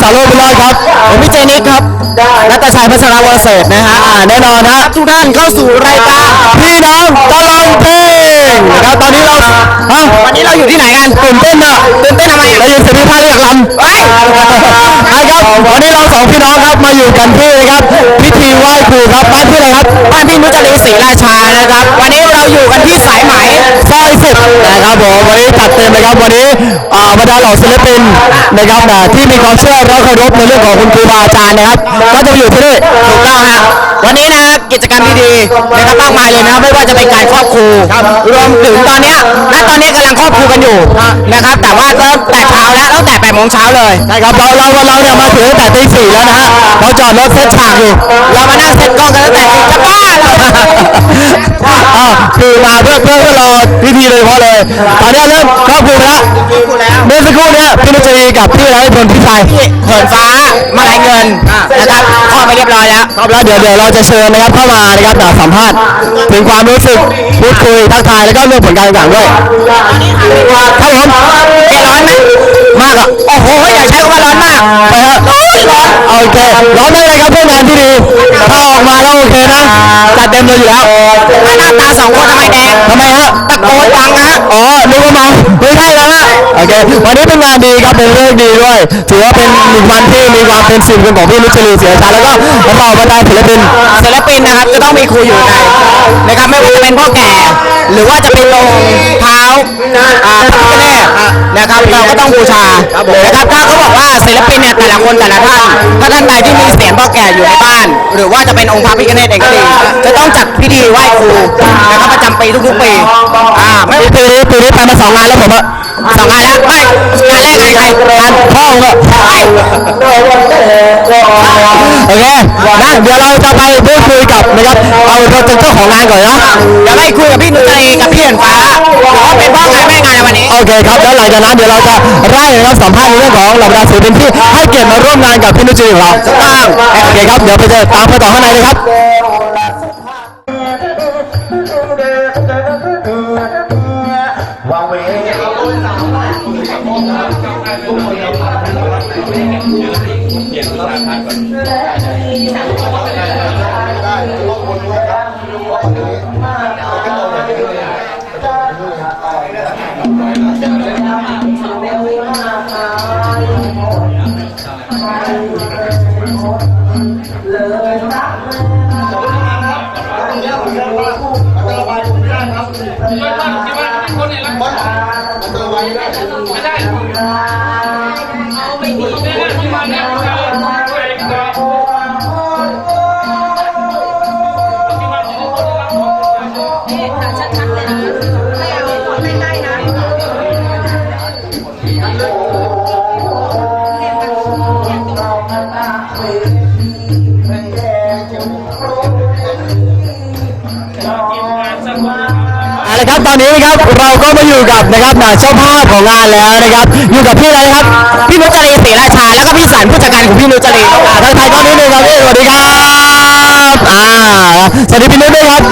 สาวโลกพิรอดครับผมพี่เจนิกครับนัตชัยพัชรวรเศรษฐ์นะฮะอ่าแน่นอนฮะทุกท่านเข้าสู่รายการพี่น้องตลอดเพลงนะ ครับตอนนี้เราฮะวันนี้เราอยู่ที่ไหนกันตื่นเต้นอะตื่นเต้นทำไมเราอยู่สิริภาคเรียกลำไปครับวันนี้เราสองพี่น้องครับมาอยู่กันที่นะครับพิธีไหว้ครูครับบ้านที่อะไรครับบ้านพี่นุจรีศรีราชานะครับ วันนี้เราอยู่กันที่สายไหมซอยสิบนะครับผมวันนี้จัดเต็มเลยครับวันนี้อ่าบรรดาเหล่าศิลปินนะครับนะที่มีความเชื่อและเคารพในเรื่องของคุณครูบาอาจารย์นะครับ ก็จะมาอยู่ที่นี่ถูกต้องฮะ วันนี้นะกิจกรรมดีๆนะครับมากมายเลยนะไม่ว่าจะเป็นการครอบครูรวมถึงตอนเนี้ยณตอนนี้กำลังครอบครูกันอยู่นะครับ แต่ว่าเริ่มแต่เช้าแล้วตั้งแต่แปดโมงเช้าเลยใช่ครับเราเราเราเนี่ยมาถึงตั้งแต่ตีสี่แล้วนะฮะเราจอดรถเซตฉากอยู่เรามานั่งเซตกล้องกันตั้งแต่ตีจะบ้าเราอ่าคือมาเพื่อเพื่อเพื่อรอพิธีเลยเพราะเลยตอนนี้เริ่มครอบครูไปแล้วเมื่อสักครู่เนี้ยพี่นุชรีกับพี่ไรพลพี่ชายเหินฟ้ามาลายเงินนะครับครอบไปเรียบร้อยแล้วครอบแล้วเดี๋ยวเดี๋ยวเราจะเชิญนะครับเข้ามานะครับมาสัมภาษณ์ถึงความรู้สึกพูดคุยทักทายแล้วก็เรื่องผลการแข่งขันด้วยครับผมเอ๊ะร้อนไหมมากอะโอ้โหอย่าใช้คำว่าร้อนมากไปฮะร้อนร้อนโอเคร้อนได้เลยครับเพื่องานที่ดีถ้าออกมาแล้วโอเคนะจัดเต็มเลยอยู่แล้วหน้าตาสองคนทำไมแดงทำไมฮะตะโกนดังฮะอ๋อนึกว่าเมาไม่ใช่แล้วฮะโอเควันนี้เป็นงานดีครับเป็นเรื่องดีด้วย ถือว่าเป็นหนึ่งวันที่มีความเป็นศิลป์ของพี่นุชลีเสียชาแล้วก็เหล่าบรรดาศิลปินศิลปินนะครับจะต้องมีครูอยู่ในนะครับไม่ว่าจะเป็นพ่อแก่ หรือว่าจะเป็นองค์เท้าอ่าพระพิฆเนศนะครับเราก็ต้องบูชานะครับถ้าเขาบอกว่าศิลปินเนี่ยแต่ละคนแต่ละท่านถ้าท่านใดที่มีเสียงพ่อแก่อยู่ในบ้าน หรือว่าจะเป็นองค์พระพิฆเนศเองก็ดีจะต้องจัดพิธีไหว้ครูนะครับประจำปีทุกๆปีอ่าไม่ปีนี้ปีนี้ไปมาสองงานแล้วผมอะ สองงานแล้วไม่งานแรกงานใครงานพ่อผมอะโอเคนะเดี๋ยวเราจะไปพูดคุยกับนะครับเอาเราเป็นเจ้าของงานก่อนนะเดี๋ยวไปคุยกับพี่นุชรีกับพี่เห็นฟ้าว่าเป็นพ่อใครแม่งานในวันนี้โอเคครับแล้วหลังจากนั้นเดี๋ยวเราจะไล่นะครับสัมภาษณ์ในเรื่องของเหล่าบรรดาศิลปินที่ให้เกียรติมาร่วมงานกับพี่นุชรีของเราถูกต้องโอเคครับเดี๋ยวไปเจอตามไปต่อข้างในเลยครับ ชัด ละครับตอนนี้นะครับเราก็มาอยู่กับนะครับนะเจ้าภาพของงานแล้วนะครับ อยู่กับพี่อะไรนะครับพี่นุจรีศรีราชาแล้วก็พี่สันผู้จัดการของพี่นุจรีอ่าทักทายก็นิดนึงครับพี่สวัสดีครับอ่าสวัสดีพี่นุชด้วยครับ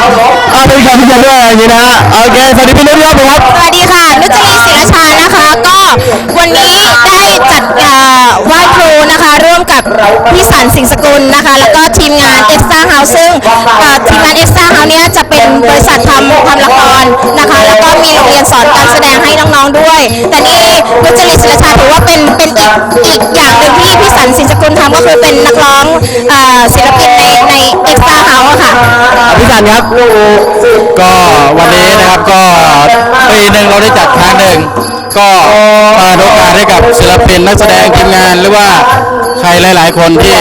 อ่าเป็นการพี่ยันด้วยอย่างนี้นะฮะโอเคสวัสดีพี่นุชด้วยครับสวัสดีค่ะ พี่สันสิงห์สกุลนะคะ แล้วก็ทีมงานเอ็กซ์ต้าเฮาซึ่งเอ่อทีมงานเอ็กซ์ต้าเฮาเนี้ยจะเป็นบริษัททำทำละครนะคะ แล้วก็มีโรงเรียนสอนการแสดงให้น้องๆด้วย แต่นี่นุจรีศิรชาถือว่าเป็นเป็นอีกอีกอย่างหนึ่งที่พี่สันสิงห์สกุลทำก็คือเป็นนักร้องเอ่อศิลปินในในเอ็กซ์ต้าเฮาอะค่ะพี่สันครับก็วันนี้นะครับก็ปีหนึ่งเราได้จัดครั้งหนึ่งก็เปิดโอกาสให้กับศิลปินนักแสดงทีมงานหรือว่า ใครหลาย ๆ คนที่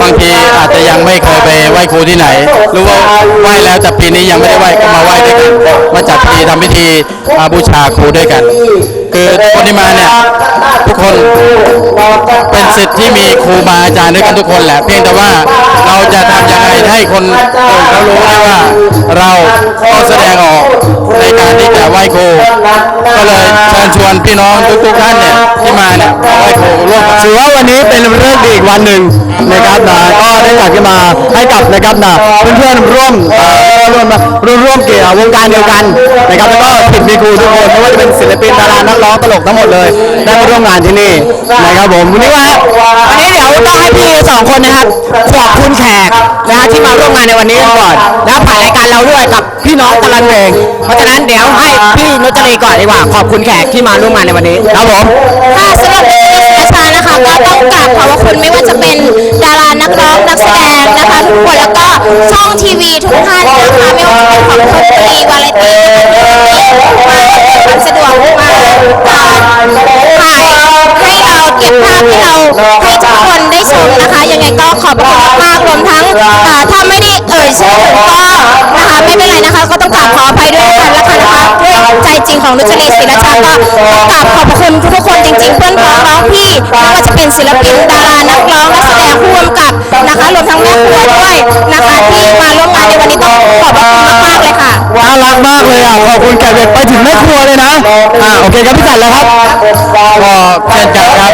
บางทีอาจจะยังไม่เคยไปไหว้ครูที่ไหนหรือว่าไหว้แล้วแต่ปีนี้ยังไม่ได้ไหว้ก็มาไหว้ด้วยกันมาจัดพิธีทำพิธีอาบูชาครูด้วยกัน คือคนที่มาเนี่ยทุกคนเป็นสิทธิ์ที่มีครูบาอาจารย์ด้วยกันทุกคนแหละ เพียงแต่ว่าเราจะทำยังไงให้คนอื่นเขารู้ได้ว่าเราก็แสดงออกในการที่จะไหว้ครูก็เลยเชิญชวนพี่น้องทุกๆท่านเนี่ยที่มาเนี่ยไหว้ครูร่วมกับถือว่าวันนี้เป็นเรื่องดีอีกวันหนึ่งนะครับนะก็ได้จัดขึ้นมาให้กับนะครับนะเพื่อนๆร่วมเอ่อร่วมร่วมร่วมเกี่ยววงการเดียวกันนะครับแล้วก็ผิดมีครูทุกคนไม่ว่าจะเป็นศิลปินดารานักร้องตลกทั้งหมดเลยได้มาร่วมงานที่นี่นะครับผมวันนี้ว่าวันนี้พีสองคนนะครับขอบคุณแขกนะฮะที่มาร่วมงานในวันนี้กันก่อนนะผ่านรายการเราด้วยกับพี่น้องตะลันเพลงเพราะฉะนั้นเดี๋ยวให้พี่นุชรีก่อนดีกว่าขอบคุณแขกที่มาร่วมงานในวันนี้ครับผม ค่ะสำหรับนุ เป็นดารานักร้องนักแสดงนะคะทุกคนแล้วก็ช่องทีวีทุกท่านนะคะไม่ว่าจะเป็นของคนดีวาไรตี้มาความสะดวกมาถ่ายให้เราเก็บภาพให้เรา ให้ทุกคนได้ชมนะคะ ยังไงก็ขอบคุณมากๆรวมทั้งอ่าถ้าไม่ได้เอ่ยชื่อถึงก็นะคะไม่เป็นไรนะคะ ก็ต้องกราบขออภัยด้วยกันละกันนะคะด้วยใจจริงของนุชลีศิลชาก็ต้องกราบขอบพระคุณทุกๆคนจริงๆเพื่อนพ้องน้องพี่ไม่ว่าจะเป็นศิลปินดารานักร้องนักแสดงผู้กำกับนะคะรวมทั้งแม่ครัวด้วยนะคะที่มาร่วมงานในวันนี้ต้องขอบพระคุณมากๆเลยค่ะน่ารักมากเลยอะขอบคุณแขกเด็กไปถึงแม่ครัวเลยนะอ่าโอเคครับพี่สันแล้วครับก็เช่นกันครับ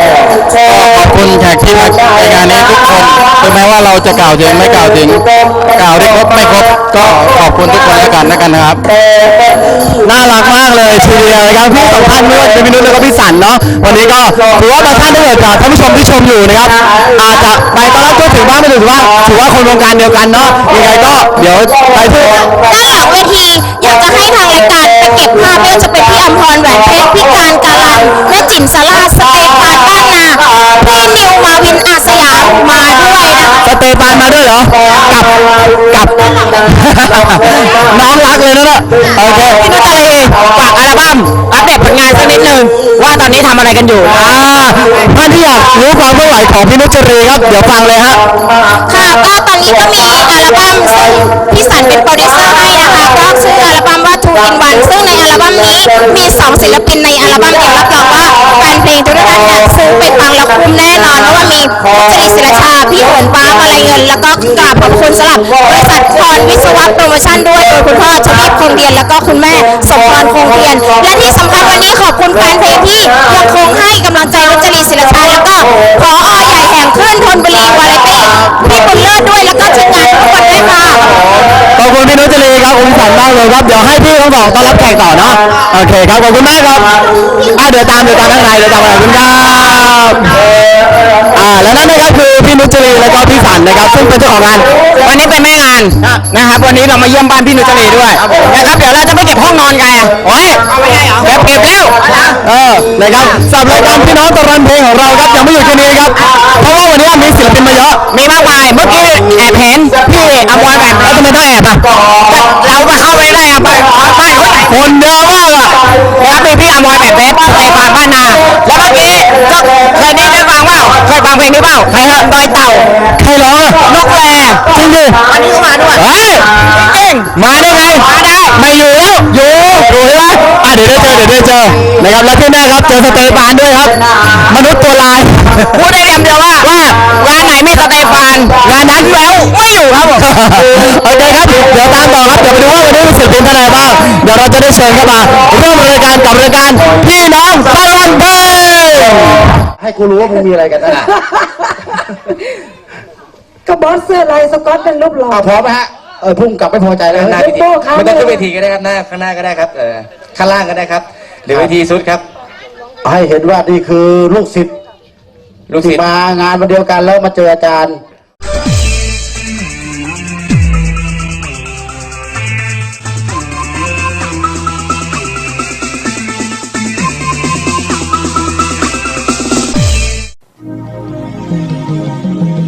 ก็ขอบคุณแขกที่มาในงานนี้ทุกคนถึงแม้ว่าเราจะกล่าวถึงไม่กล่าวถึง กล่าวได้ครบไม่ครบก็ขอบคุณทุกคนแล้วกันแล้วกันนะครับ น่ารักมากเลยทีเดียวนะครับพี่สองท่านไม่ว่าจะเป็นพี่นุชแล้วก็พี่สันเนาะวันนี้ก็ถือว่าบางท่านถ้าเกิดจากท่านผู้ชมที่ชมอยู่นะครับอาจจะไปตอนแรกก็ถือว่าไม่ถือว่าถือว่าคนวงการเดียวกันเนาะยังไงก็เดี๋ยวไปที่ด้านหลังเวที อยากจะให้ทางรายการไปเก็บภาพไม่ว่าจะเป็นพี่อมพรแหวนเพชรพี่การการันแม่จิ๋มสาราสเตฟานบ้านนาพี่นิวมาวินอาสยามมาด้วยนะคะ สเตฟานมาด้วยเหรอกับกับ น้องรักเลยนะเนี่ยโอเคพี่นุชอะไรเองฝากอัลบั้มอัปเดตผลงานสักนิดนึงว่าตอนนี้ทำอะไรกันอยู่อ่าท่านที่อยากรู้ความเคลื่อนไหวของพี่นุชจรีครับ เดี๋ยวฟังเลยฮะ ค่ะก็ตอนนี้ก็มีอัลบั้มซึ่ง ซึ่งในอัลบั้มนี้มี 2 ศิลปินในอัลบั้มเดียวรับรองว่า แฟนเพลงทุกท่านเนี่ยซื้อไปฟังแล้วคุ้มแน่นอนเพราะว่ามีจริศิลชาพี่โหนฟ้ามาลายเงิน แล้วก็กราบขอบคุณสำหรับบริษัทพรวิศวะโปรโมชั่นด้วยโดยคุณพ่อชลิตคงเดียนแล้วก็คุณแม่สมพรคงเดียน และที่สำคัญวันนี้ขอบคุณแฟนเพลงที่ยังคงให้กำลังใจนุจรีศิลชาแล้วก็พอใหญ่แห่งคลื่นธนบุรีวาไรตี้พี่บุญเลิศด้วยแล้วก็ทีมงานทุกคนด้วยค่ะขอบคุณพี่นุชจรีครับคุณสันมากเลยครับเดี๋ยวให้พี่ทั้งสองต้อนรับแขกต่อเนาะโอเคครับขอบคุณมากครับอ่าเดี๋ยวตามเดี๋ยวตามข้างในเดี๋ยวตามข้างในขอบคุณครับอ่าแล้วนั่นนะครับคือพี่นุชจรีแล้วก็พี่สันนะครับ ซึ่งเป็นเจ้าของงานวันนี้เป็นแม่งานนะครับวันนี้เรามาเยี่ยมบ้านพี่นุชจรีด้วยนะครับเดี๋ยวเราจะไปเก็บห้องนอนกันอะโอ้ยเก็บเก็บแล้วเออนะครับสำหรับรายการพี่น้องตะรันเพลงของเราครับยังไม่หยุดแค่นี้ครับเพราะว่าวันนี้มีศิลปินมาเยอะมีมากมายเมื่อกี้แอบเห็นพี่อมรแบบแล้วทำไมต้องแอบอะเรามาเข้าไปได้อะไปไปคนเยอะมาก อะครับมีพี่อมรแบบเพชรในฟาร์มบ้านนา แล้วเมื่อกี้ก็เคยได้ฟังเปล่าเคยฟังเพลงนี้เปล่าใครฮะดอยเต่าใครร้องอะนกแรจริงดิวันนี้ก็มาด้วยเฮ้ยเก่งมาได้ไงมาได้ไม่อยู่แล้วอยู่อยู่ใช่ไหมอะเดี๋ยวได้เจอเดี๋ยวได้เจอนะครับและที่แน่ครับเจอสเตฟานด้วยครับ มนุษย์ตัวลายพูดได้คำเดียวว่าว่างานไหนมีสเตฟานงานนั้นแล้วไม่อยู่ครับผมโอเคครับเดี๋ยวตามต่อครับเดี๋ยวไปดูว่าวัน เดี๋ยวเราจะได้เชิญเข้ามาร่วมรายการกับรายการพี่น้องตะวันเพลงให้กูรู้ว่ามึงมีอะไรกันนะก็บอสเสื้อลายสก๊อตเป็นรูปหล่อ เอาพร้อมไหมฮะเออพุ่งกลับไม่พอใจแล้วข้างหน้าเวทีโป้ครับไม่ต้องขึ้นเวทีก็ได้ครับหน้าข้างหน้าก็ได้ครับเออข้างล่างก็ได้ครับ หรือเวทีสุดครับ ให้เห็นว่านี่คือลูกศิษย์ลูกศิที่ษย์มางานวันเดียวกันแล้วมาเจออาจารย์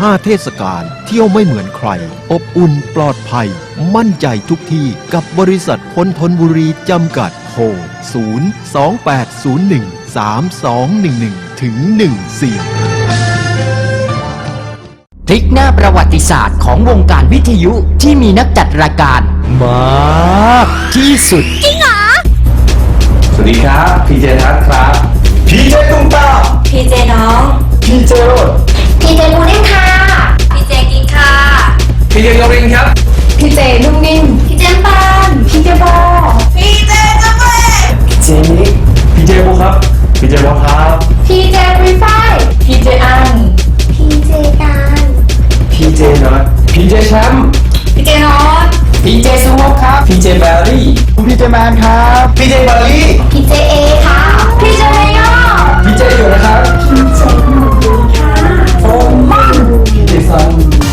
ห้าเทศกาลเที่ยวไม่เหมือนใคร อบอุ่นปลอดภัย มั่นใจทุกที่กับบริษัทคนทนบุรีจำกัดโทร0 2 8 0 1 3 2 1 1 ถึง 14พลิกหน้าประวัติศาสตร์ของวงการวิทยุที่มีนักจัดรายการมากที่สุดสวัสดีครับพีเจทัศน์ครับพีเจตุ้มตามพีเจน้อง พีเจโรดพีเจมูนิ่งค่ะพีเจกินค่ะ พีเจโยรินครับ พีเจนุ่มนิ่มพีเจปานพีเจบอพีเจกาแฟเจนิกพีเจบูครับ พีเจบอลครับ พีเจรีไฟพีเจอันพีเจการพีเจน็อตพีเจแชมป์พีเจนอตพีเจซูโฮครับพีเจแบรี่พีเจแมนครับพีเจบารี่พีเจเอค่ะพีเจเมโยพีเจอยู่นะครับพีเจหนุ่มค่ะโอ้มันพีเจซัน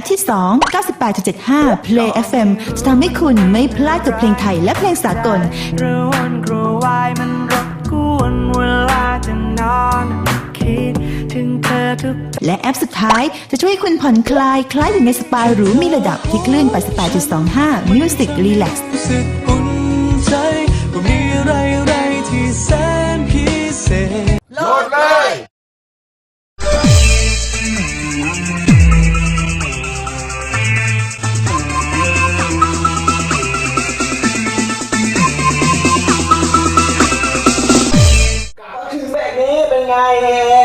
ปที่ 2 98.75 Play FM จะทำให้คุณไม่พลาดกับเพลงไทยและเพลงสากลกระวนกระวายมันรบกวนเวลาจะนอนคิดถึงเธอทุกและแอปสุดท้ายจะช่วยให้คุณผ่อนคลายคล้ายอยู่ในสปาหรูมีระดับที่คลื่น 88.25 Music Relax รู้สึกอุ่นใจว่ามีอะไรอะไรที่แสนพิเศษ ไง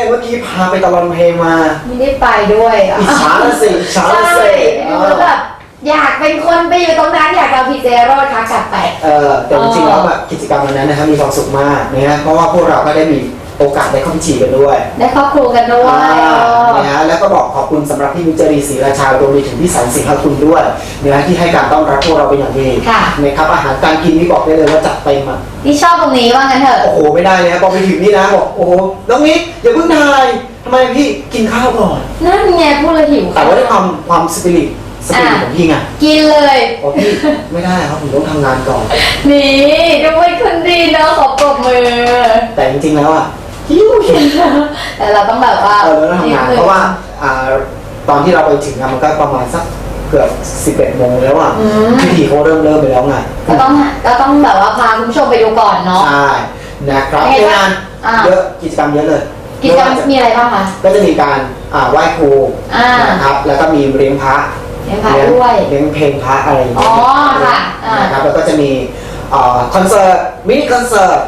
เมื่อกี้พาไปตะลอนเพลงมาไม่ได้ไปด้วยอะอิจฉาละสิอิจฉาละสิดูแล้วแบบอยากเป็นคนไปอยู่ตรงนั้นอยากเอาพีเจโรดค่ะกลับไป เออแต่จริงๆแล้วแบบกิจกรรมวันนั้นนะครับมีความสุขมากนะฮะเพราะว่าพวกเราก็ได้มี โอกาสได้เข้าพิธีกันด้วยได้ครอบครัวกันด้วยอ่าเออนะฮะแล้วก็บอกขอบคุณสำหรับพี่วิจารีศรีราชารวมไปถึงพี่สันสิงห์คุณด้วยนะฮะที่ให้การต้อนรับพวกเราเป็นอย่างดีค่ะนะครับอาหารการกินนี่บอกได้เลยว่าจัดเต็มอะนี่ชอบตรงนี้ว่างั้นเถอะโอ้โหไม่ได้เลยครับพอไปถึงนี่นะบอกโอ้โหน้องนิกอย่าเพิ่งถ่ายทำไมพี่กินข้าวก่อนนั่นไงพูดเลยหิวแต่ว่าด้วยความความสปิริตสปิริตอะของพี่ไงกินเลยบอกพี่ไม่ได้ครับผมต้องทำงานก่อนนี่ดูเป็นคนดีเนาะขอปรบมือแต่จริงๆแล้วอะ หิวกินแต่เราต้องแบบว่าเออเราต้องทำงานเพราะว่าอ่าตอนที่เราไปถึงอะมันก็ประมาณสักเกือบ 11โมงแล้วอะพิธีเขาเริ่มเริ่มไปแล้วไงก็ต้องก็ต้องแบบว่าพาคุณผู้ชมไปดูก่อนเนาะใช่นะครับยังไงในบ้างงานอ่าเยอะกิจกรรมเยอะเลยกิจกรรมไว่าจะมีอะไรบ้างคะก็จะมีการอ่าไหว้ครูอ่านนะครับแล้วก็มีเลี้ยงพระเลี้ยงพระด้วยเลี้ยงเพลงพระอะไรอย่างเงี้ยอ๋อค่ะอ่านนะครับแล้วก็จะมีอ่าคอนเสิร์ตมินิคอนเสิร์ต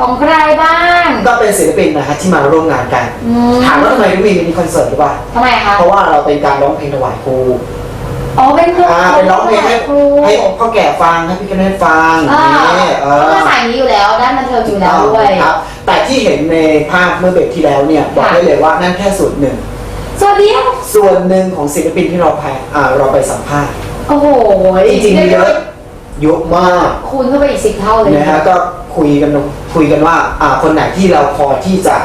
ของใครบ้างก็เป็นศิลปินนะฮะที่มาร่วมงานกัน อืมถามว่าทำไมถึงมีมินิคอนเสิร์ตหรือเปล่า ทำไมคะเพราะว่าเราเป็นการร้องเพลงถวายครูอ๋อเป็นครูอ่าเป็นร้องเพลงให้ครูให้พ่อแก่ฟังให้พี่กนเนตฟังอ่านี่เอเขาอก็สายนี้อยู่แล้วด้านบันเทิงอยู่แล้วด้วย ครับแต่ที่เห็นในภาพเมื่อเบรกที่แล้วเนี่ย บอกค่ะ ได้เลยว่านั่นแค่ส่วนหนึ่ง สวัสดีค่ะส่วนหนึ่งของศิลปินที่เราไปอ่าเราไปสัมภาษณ์โอ้โหจริงๆมีเยอะเยอะมากคูณเข้าไปอีกสิบเท่าเลยนะฮะก็ คุยกันคุยกันว่า อ่าคนไหนที่เราพอที่จะ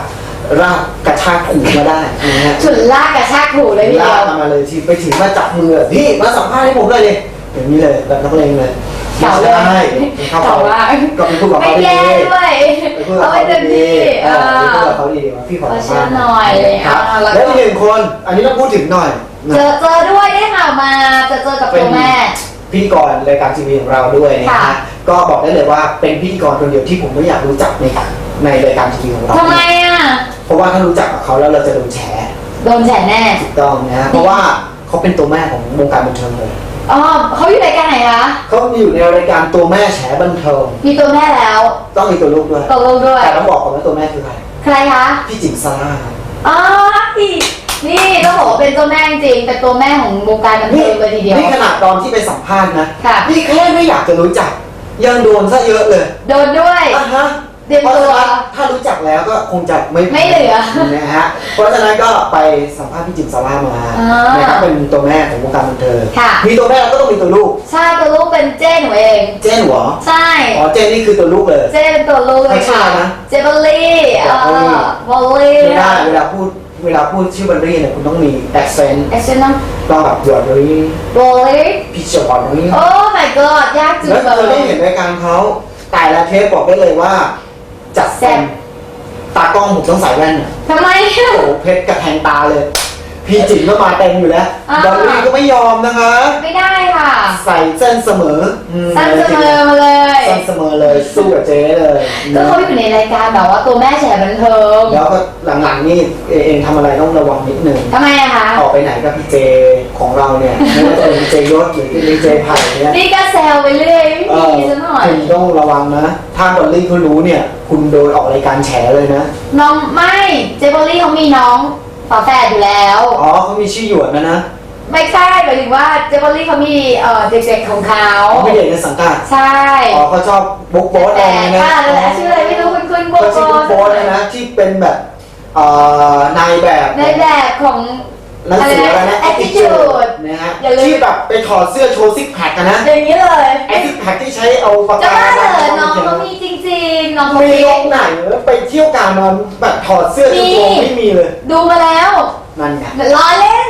รากกระชากถูมาได้นะฮะฉุนลากกระชากถูเลยทีเดีลายวกมาเลยที่ไปถึงมาจับมือพี่มาสัมภาษณ์ให้ผมเลยเลยอย่างนี้เลยแบบนักเลงเลยเก่าเลยใช่เข้าเก่ามากก็ไปพูดกับไม่เขาดีแย่ด้วยไปพูดกับเอาเขาไว้เต็มดีที่เอเออไปพูดอกับเขาดีว่าพี่ขอขอสัมเชื่อภาษณ์หน่อยครับอ่าแล้วก็แล้วอีกหนึ่งคน อันนี้ต้องพูดถึงหน่อยเจอเจอด้วยได้ข่าวมาจะเจอกับตัวแม่ พิธีกรรายการทีวีของเราด้วยนะค่ะ ฮะก็บอกได้เลยว่าเป็นพิธีกรคนเดียวที่ผมไม่อยากรู้จักในในรายการทีวีของเราทำไมอะ เพราะว่าถ้ารู้จักกับเขาแล้วเราจะโดนแฉโดนแฉแน่ถูกต้องนะฮะเพราะว่าเขาเป็นตัวแม่ของวงการบันเทิงเลยอ๋อเขาอยู่รายการไหนคะ เขาอยู่ในรายการตัวแม่แฉบันเทิงมีตัวแม่แล้วต้องมีตัวลูกด้วยตกลงด้วย แต่ต้องบอกก่อนว่าตัวแม่คือใครใครคะพี่จิ๋มซาร่าครับอ๋อพี่ นี่ต้องบอกว่าเป็นตัวแม่จริงๆเป็นตัวแม่ของวงการบันเทิงเลยทีเดียว นี่ขนาดตอนที่ไปสัมภาษณ์นะค่ะ นี่แค่ไม่อยากจะรู้จัก ยังโดนซะเยอะเลยโดนด้วย อะฮะเตรียมเพราะตัวฉะนั้นถ้ารู้จักแล้วก็คงจะไม่ไม่เหลือ นะฮะเพราะฉะนั้นก็ไปสัมภาษณ์พี่จิ๋มซาร่ามาอ่านนะครับเป็นตัวแม่ของวงการบันเทิงค่ะ มีตัวแม่แล้วก็ต้องมีตัวลูก ใช่ตัวลูกเป็นเจ้หนูเอง เจ้นหัวใช่ อ๋อเจ้นนี่คือตัวลูกเลย เจ้เป็นตัวลูกเลยไม่ใช่ค่ะนะเจเบลลี่เอ่อบอลลี่ ไม่ได้เวลาพูด เวลาพูดชื่อบันรี่เนี่ยคุณต้องมีแอคเซนต์เอ็กซ์น้ต้องแบบหยอดเลยำบอลลี่พิชบอลนี่โอ้ my god ยากจุดแล้วเลเธอได้ยเห็นรายการเขาแต่ละเทปบอกได้เลยว่า จัดแซ่เต็บมตากล้องผมต้องใส่แว่นน่ะทำไม โอ้โหเพชรกระแทงตาเลย พี่จิ๋มก็มาเต็มอยู่แล้วอ่า ดอลลี่ก็ไม่ยอมนะคะ ไม่ได้ค่ะ ใส่เส้นเสมออืมสั้นเสมอมาเลยเส้นเสมอเลยสู้กับเจ๊เลยก็เขาอยู่ในรายการแบบว่าตัวแม่แฉบันเทิงแล้วก็หลังๆนี่เอเองทำอะไรต้องระวังนิดนึง ทำไมอะคะออกไปไหนกับพี่เจของเราเนี่ยไม่ว่าจะเป็นพี่เจยศหรือพี่เจไผ่เนี่ยนี่ก็แซวไปเรื่อยไม่เอมีอซะหน่อย คุณต้องระวังนะ ถ้าบอลลี่เขารู้เนี่ย คุณโดนออกรายการแฉเลยนะ น้องไม่เจเบลลี่เขามีน้อง ฝาแฝดอยู่แล้ว อ๋อเขามีชื่อหยวนนะนะไม่ใช่หมายถึงว่าเจเบลลี่เขามีเอ่อเด็กๆของเขาเขาไม่เด็กในสังกัดใช่อ๋อเขาชอบบุ๊กโบ๊ทอะไรแต่นะว่าอะไรชื่ออะไรไม่รู้คุณคุณโบเขาโบชื่อบุ๊กโบ๊ทนะนะที่เป็นแบบเอ่อนายแบบในแบบของ หนังสืออะไรนะ Attitude นะฮะอย่าลืม ที่แบบไปถอดเสื้อโชว์ซิกแพคกันนะอย่างนี้เลยไอ้ซิกแพคที่ใช้เอาปากจะกาบ้าเหรอมาน้องเขียนเขามีจริงๆ น้องเขามีมีโรงไหนไปเที่ยวกลารมาแบบถอดเสื้อโชว์ไม่มีเลยดูมาแล้วนั่นไงล้อเล่น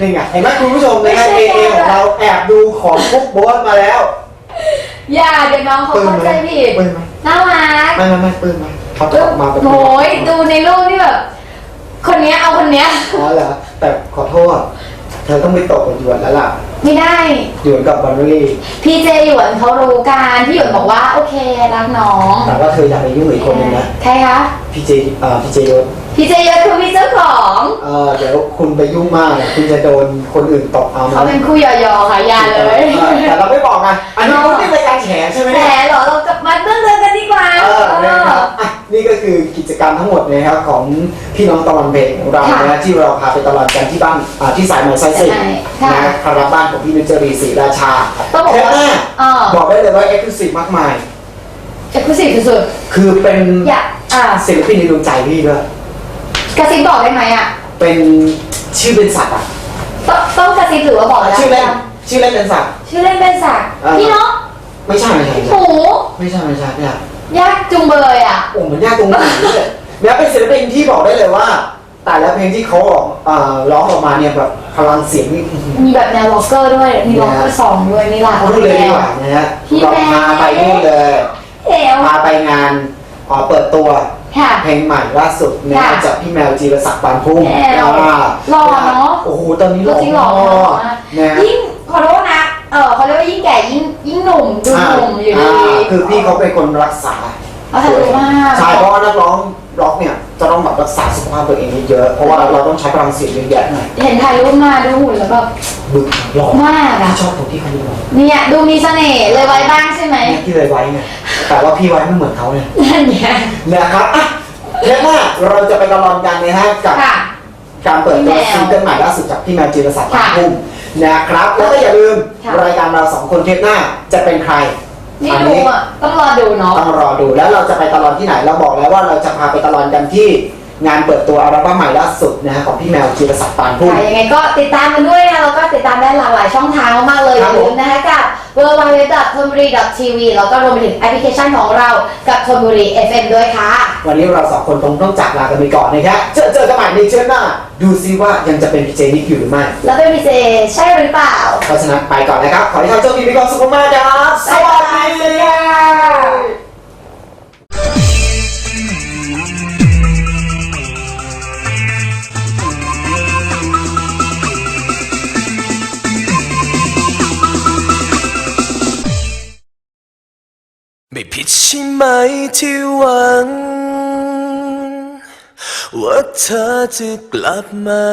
นี่ไงเห็นไหมคุณผู้ชมนะไม่ฮะใช่เอเอของเราแอบดูของบุ๊กโบ๊ทมาแล้วอย่าเดี๋ยวน้องเขาปลื้มเข้าไหมใจผิดปลื้มไหมน่ารักไม่ไม่ไม่ปลื้มไหมเขาถอดมาเป็นโอ้ยดูในรูปนี่แบบคนเนี้ยเอาคนเนี้ย อ๋อเหรอแต่ขอโทษ เธอต้องไปตกกับหยวนแล้วล่ะไม่ได้ หยวนกับบอลลี่พี่เจหยวนเขารู้กันพี่หยวนบอกว่าโอเครักน้องแต่ว่าเธออย่าไปยุ่งกับอีกคนนึงนะใครคะพี่เจเอ่อพี่เจยศพี่เจหยวนคือพี่เจ้าของเอ่อเดี๋ยวคุณไปยุ่งมากเนี่ยคุณจะโดนคนอื่นตกเอานะเขาเป็นคู่ยอๆค่ะอยาเลยออแต่เราไม่บอกไงอันนี้คุณไม่เป็นการแฉใช่ไหมแหมเนี่ยเหรอเรากลับมาเรื่องเดิมกันดีกว่าเออนะครับอะ นี่ก็คือกิจกรรมทั้งหมดนะครับของพี่น้องตะวันเพลงของเราค่ะนะที่เราพาไปตลอดกันที่บ้านอ่าที่สายไหมไซส์สิใช่ค่ะนะครับบ้านของพี่นุจรีศรีราชาต้องบอกเทปว่าหน้าอ่า บอกได้เลยว่าเอ็กซ์คลูซีฟมากมาย เอ็กซ์คลูซีฟสุดคือเป็นๆอยากอ่าศิลปินในดวงใจพี่ด้วยกระซิบบอกได้ไหมอะเป็นชื่อเป็นสัตว์อะต้องต้องกระซิบหรือว่าบอกแล้วชื่อเล่นชื่อเล่นเป็นสัตว์ ชื่อเล่นเป็นสัตว์อ่า พี่เนาะไม่ใช่ไม่ใช่ไม่หใช่มูไม่ใช่ไม่ใช่ไม่ใช่ ยากจุงเบยอะ โอ้มันยากตรงไหนเนี่ยแล้วเป็นศิลปินที่บอกได้เลยว่า แต่ละเพลงที่เขาออกเอ่อร้องออกมาเนี่ยแบบพลังเสียงนี่อื้อหือมีแบบแนวล็อกเกอร์ด้วย มีล็อกเกอร์สองด้วยมีหลากหพูลาดเลยยแนดีว กว่านะฮะพี่เราแมวพาไปนู่นเลยเอวพาไปงานอ๋อเปิดตัว ค่ะ เพลงใหม่ล่าสุดนะค่ะจากพี่แมวจีรศักดิ์ปานพุ่มแมวอ่าหล่อเนอะ โอ้โหตอนนี้หตัล่วอจริงหล่อมากมากนะยิ่งขอโทษนะ เออเขาเรียกว่ายิ่งแก่ยิ่งยิ่งหนุ่มดูหนุ่มอยู่ดีาคือพี่เขาเป็นคนรักษาเขาทำดีมากใช่เพราะว่านักร้องร็อกเนี่ยจะต้องแบบรักษาสุขภาพตัวเองเยอะๆเพราะว่าเราต้องใช้พลังเสียงเยอะแยะหน่อยเห็นถ่ายรูปมาดูหุ่นแล้วแบบบึกหล่อมากอะพี่ชอบตรงที่เขาดูหล่อเนี่ยดูมีเสน่ห์เลยไว้บ้างใช่ไหมเนี่ยพี่เลยไว้ไงแต่ว่าพี่ไว้ไม่เหมือนเขาเนี่ยนั่นไงนะครับอะเทปหน้าเราจะไปตลอดกันนะฮะกับค่ะการเปิดตัวพี่แมวซิงเกิลใหม่ล่าสุดจากพี่แมวจีรศักดิ์ค่ะพุ่ม นะครับ แล้วก็อย่าลืมค่ะ รายการเราสองคนเทปหน้าจะเป็นใครนี่อันดูนี้อะ ต้องรอดูเนาะ ต้องรอดูแล้วเราจะไปตลอดที่ไหนเราบอกแล้วว่าเราจะพาไปตลอดกันที่ งานเปิดตัวอัลบั้มใหม่ล่าสุดนะฮะของพี่แมวจีรศักดิ์ปานพุ่ม ค่ะยังไงก็ติดตามกันด้วยนะแล้วก็ติดตามได้หลากหลายช่องทางมากๆเลยอครับย่าลืมนะคะกับ w w w t h o n b u r i t v แล้วก็รวมไปถึงแอปพลิเคชันของเรากับ t h o n b u r i FM ด้วยค่ะ วันนี้เราสองคนคงต้องจากลากันไปก่อนนะครับเจอเจอกันใหม่ในเชือหน้า ดูซิว่ายังจะเป็นพีเจนิกอยู่หรือไม่แล้วเป็นพีเจใช่หรือเปล่า เพราะฉะนั้นไปก่อนนะครับ ขอให้ท่านโชคดีมีความสุขมากๆครับสวัสดีครับ ผิดใช่ไหมที่หวัง ว่าเธอจะกลับมา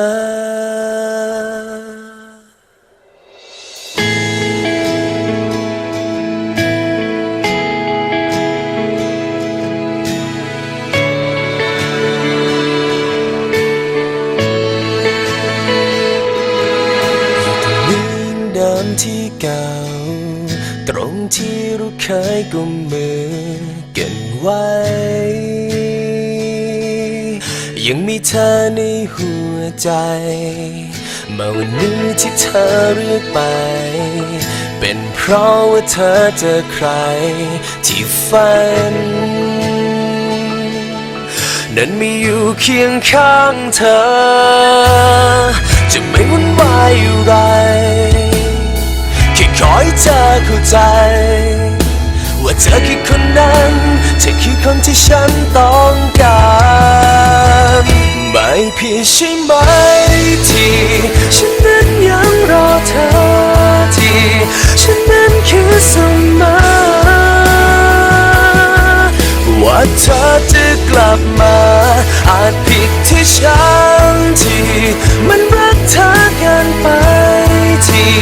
อยู่ตรงดิมที่เก่า ตรงที่เราเคยกุม ไว้ ยังมีเธอในหัวใจมาวันนี้ที่เธอเรียกไป เป็นเพราะว่าเธอเจอใคร ที่ฝัน นั้นมีอยู่เคียงข้างเธอ จะไม่วุ่นวายอะไรแค่ขอให้เธอเข้าใจ ว่าเธอคือคนนั้นเธอคือคนที่ฉันต้องการไม่ผิดใช่ไหมที่ฉันนั้นยังรอเธอที่ฉันนั้นคือเสมอว่าเธอจะกลับมา อาจผิดที่ฉันที่มันรักเธอเกินไปที่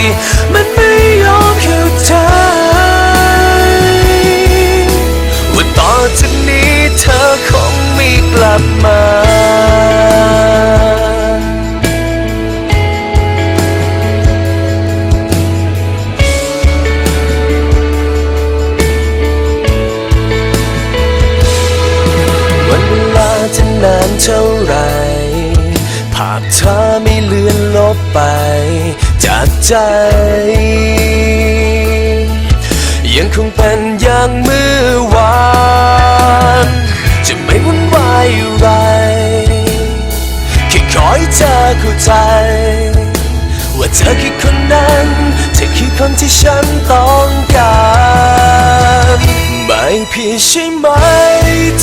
ผิดใช่ไหม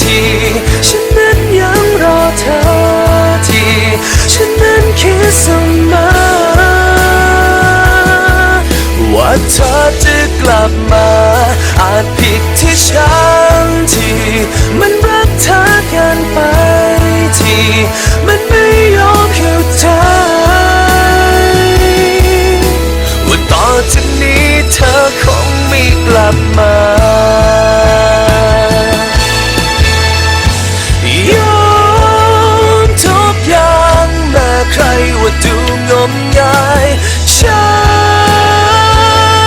ที่ฉันนั้นยังรอเธอที่ฉันนั้นคิดเสมอว่าเธอจะกลับมา อาจผิดที่ฉันที่มันรักเธอเกินไปที่มันไม่ยอมเข้าใจว่าต่อจากนี้เธอคงไม่กลับมา ดูงมงายฉั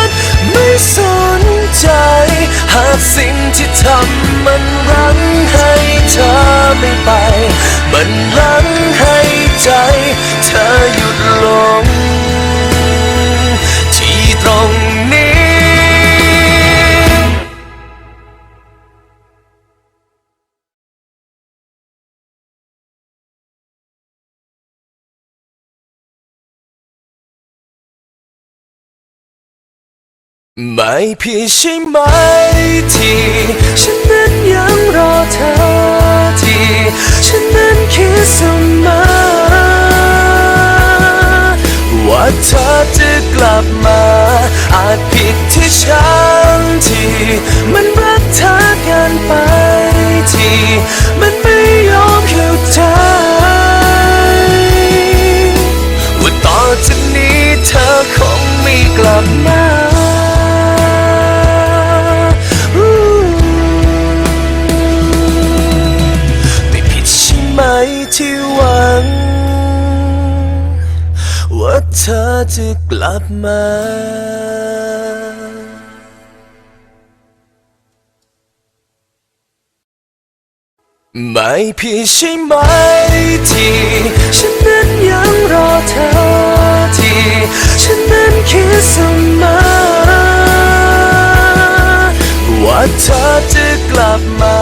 นไม่สนใจ หากสิ่งที่ทำมันรั้งให้เธอไม่ไปมันรั ไม่ผิดใช่ไหมที่ฉันนั้นยังรอเธอที่ฉันนั้นคิดเสมอว่าเธอจะกลับมา อาจผิดที่ฉันที่มันรักเธอเกินไปที่มันไม่ยอมเข้าใจว่าต่อจากนี้เธอคงไม่กลับมา จะกลับมาไม่ผิดใช่ไหมที่ฉันนั้นยังรอเธอที่ฉันนั้นคิดเสมอว่าเธอจะกลับมา